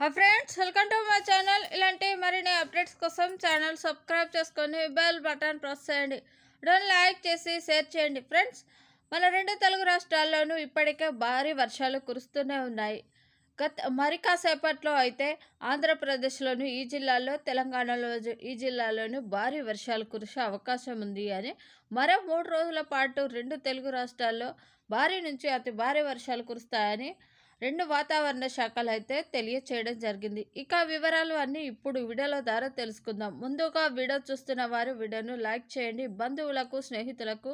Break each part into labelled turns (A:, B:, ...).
A: Hi friends welcome to my channel ఇలాంటి మరిన్ని updates కోసం ఛానల్ సబ్స్క్రైబ్ చేసుకొని బెల్ బటన్ ప్రెస్ చేయండి. డోన్ లైక్ చేసి షేర్ చేయండి ఫ్రెండ్స్ మన రెండు తెలుగు రాష్ట్రాల్లోనూ ఇప్పటికే భారీ వర్షాలు కురుస్తూనే ఉన్నాయి. గత మరి కాసేపట్లో అయితే ఆంధ్రప్రదేశ్లోను ఈ జిల్లాలో తెలంగాణలో ఈ జిల్లాలోనూ భారీ వర్షాలు కురిసే అవకాశం ఉంది అని మరో మూడు రోజుల పాటు రెండు తెలుగు రాష్ట్రాల్లో భారీ నుంచి అతి భారీ వర్షాలు కురుస్తాయని రెండు వాతావరణ శాఖలు అయితే తెలియచేయడం జరిగింది. ఇక వివరాలు అన్నీ ఇప్పుడు వీడియోల ద్వారా తెలుసుకుందాం. ముందుగా వీడియో చూస్తున్న వారు వీడియోను లైక్ చేయండి. బంధువులకు స్నేహితులకు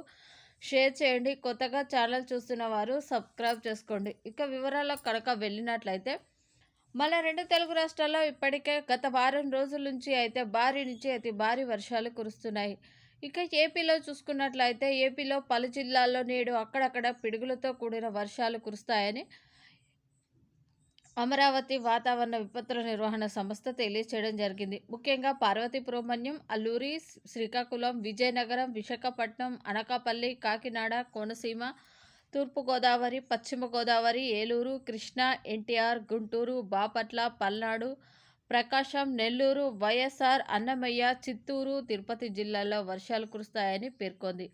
A: షేర్ చేయండి. కొత్తగా ఛానల్ చూస్తున్న వారు సబ్స్క్రైబ్ చేసుకోండి. ఇక వివరాల్లో కనుక వెళ్ళినట్లయితే మళ్ళీ రెండు తెలుగు రాష్ట్రాల్లో ఇప్పటికే గత వారం రోజుల నుంచి అయితే భారీ నుంచి అతి భారీ వర్షాలు కురుస్తున్నాయి. ఇక ఏపీలో చూసుకున్నట్లయితే ఏపీలో పలు జిల్లాల్లో నేడు అక్కడక్కడ పిడుగులతో కూడిన వర్షాలు కురుస్తాయని అమరావతి వాతావరణ విపత్తుల నిర్వహణ సంస్థ తెలియచేయడం జరిగింది. ముఖ్యంగా పార్వతీపురమణ్యం అల్లూరి శ్రీకాకుళం విజయనగరం విశాఖపట్నం అనకాపల్లి కాకినాడ కోనసీమ తూర్పుగోదావరి పశ్చిమ గోదావరి ఏలూరు కృష్ణా ఎన్టీఆర్ గుంటూరు బాపట్ల పల్నాడు ప్రకాశం నెల్లూరు వైఎస్ఆర్ అన్నమయ్య చిత్తూరు తిరుపతి జిల్లాల్లో వర్షాలు కురుస్తాయని పేర్కొంది.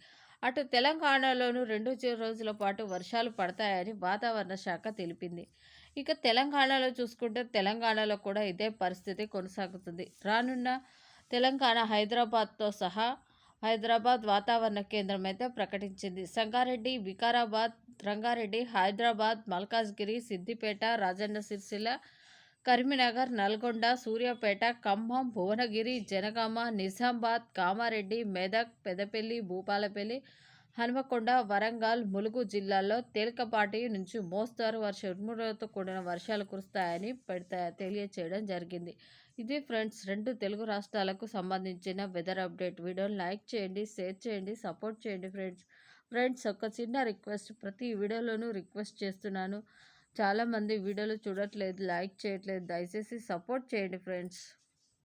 A: అటు తెలంగాణలోనూ రెండు రోజుల పాటు వర్షాలు పడతాయని వాతావరణ శాఖ తెలిపింది. ఇక తెలంగాణలో చూసుకుంటే తెలంగాణలో కూడా ఇదే పరిస్థితి కొనసాగుతుంది. రానున్న తెలంగాణ హైదరాబాద్తో సహా హైదరాబాద్ వాతావరణ కేంద్రం అయితే ప్రకటించింది. సంగారెడ్డి వికారాబాద్ రంగారెడ్డి హైదరాబాద్ మల్కాజ్గిరి సిద్దిపేట రాజన్న సిరిసిల్ల కరీంనగర్ నల్గొండ సూర్యాపేట ఖమ్మం భువనగిరి జనగామ నిజామాబాద్ కామారెడ్డి మెదక్ పెదపల్లి భూపాలపల్లి హనుమకొండ వరంగల్ ములుగు జిల్లాల్లో తేలికపాటి నుంచి మోస్తారు వర్ష ఉరుములతో కూడిన వర్షాలు కురుస్తాయని పెడతా తెలియచేయడం జరిగింది. ఇది ఫ్రెండ్స్ రెండు తెలుగు రాష్ట్రాలకు సంబంధించిన వెదర్ అప్డేట్. వీడియోని లైక్ చేయండి షేర్ చేయండి సపోర్ట్ చేయండి ఫ్రెండ్స్. ఫ్రెండ్స్ ఒక చిన్న రిక్వెస్ట్ ప్రతి వీడియోలోనూ రిక్వెస్ట్ చేస్తున్నాను. చాలామంది వీడియోలు చూడట్లేదు లైక్ చేయట్లేదు దయచేసి సపోర్ట్ చేయండి ఫ్రెండ్స్.